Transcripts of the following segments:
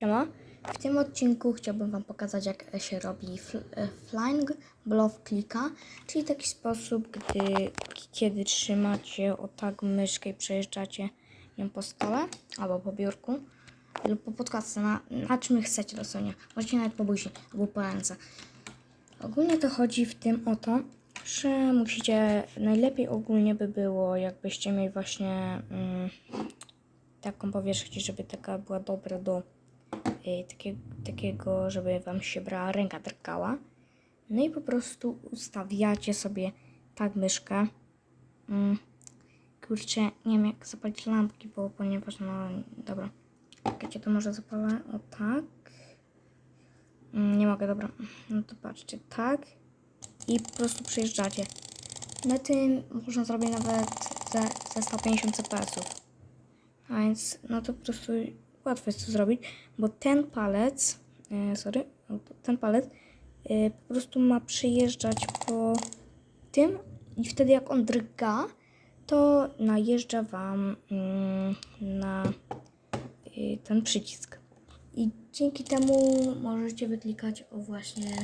Siema. W tym odcinku chciałbym Wam pokazać, jak się robi e, flying blow clicka, czyli taki sposób, gdy kiedy trzymacie o tak myszkę i przejeżdżacie ją po stole albo po biurku lub po podkładce, na, na czym chcecie dosłownie. Możecie nawet po buzi albo po ręce. Ogólnie to chodzi w tym o to, że musicie, najlepiej ogólnie by było, jakbyście mieli właśnie mm, taką powierzchnię, żeby taka była dobra do y, takie, takiego, żeby wam się brała ręka drgała. No i po prostu ustawiacie sobie tak myszkę. Mm, kurczę, nie wiem jak zapalić lampki, bo ponieważ no dobra. Czekajcie, to może zapalę o tak. Mm, nie mogę, dobra. No to patrzcie, tak. I po prostu przyjeżdżacie. Na tym można zrobić nawet ze, ze 150 cps. A więc no to po prostu łatwo jest to zrobić, bo ten palec, e, sorry, no ten palec e, po prostu ma przyjeżdżać po tym i wtedy jak on drga, to najeżdża wam mm, na y, ten przycisk. I dzięki temu możecie wyklikać o właśnie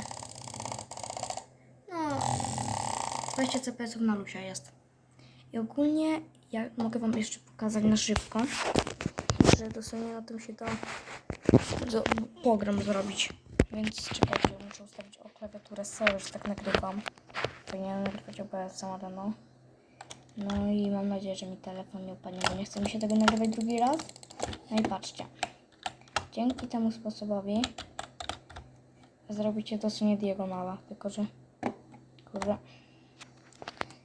no 20 cps na lusia jest. I ogólnie ja mogę wam jeszcze pokazać na szybko, że dosłownie na tym się da do, program zrobić. Więc czekajcie, muszę ustawić o klawiaturę sorry, że tak nagrywam. Powinienem nagrywać OBS ale no. No i mam nadzieję, że mi telefon nie upadnie, bo nie chce mi się tego nagrywać drugi raz. No i patrzcie. Dzięki temu sposobowi zrobicie dosłownie diagonala, tylko że kurde,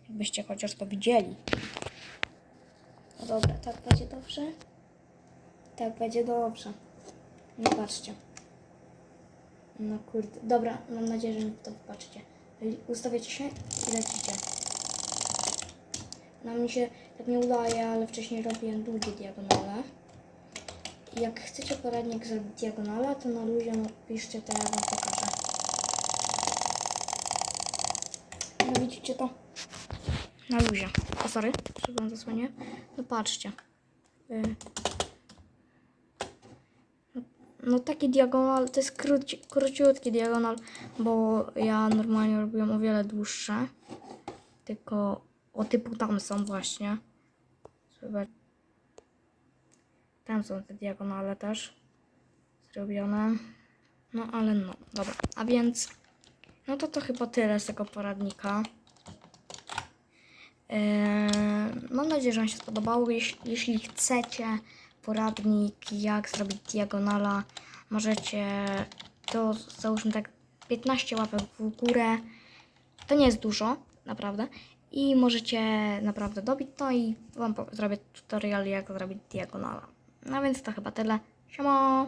jakbyście chociaż to widzieli. No dobra, tak będzie dobrze? Tak będzie dobrze. No patrzcie. No kurde. Dobra, mam nadzieję, że mi to wybaczycie. Ustawiacie się i lecicie. No mi się tak nie udaje, ale wcześniej robiłem długie diagonale. I jak chcecie poradnik zrobić diagonala, to na luzie napiszcie, to ja wam pokażę. No widzicie to? Na luzie. O, sorry, wam zasłonię. No patrzcie. Y. No, taki diagonal, to jest króci, króciutki diagonal, bo ja normalnie robiłem o wiele dłuższe. Tylko o typu tam są właśnie. Tam są te diagonale też zrobione. No ale no, dobra. A więc, no to to chyba tyle z tego poradnika. Eee, mam nadzieję, że Wam się spodobało. Jeśli, jeśli chcecie poradnik, jak zrobić diagonala, możecie to załóżmy tak 15 łapek w górę. To nie jest dużo, naprawdę. I możecie naprawdę dobić to i Wam zrobię tutorial, jak zrobić diagonala. No więc to chyba tyle. Siema!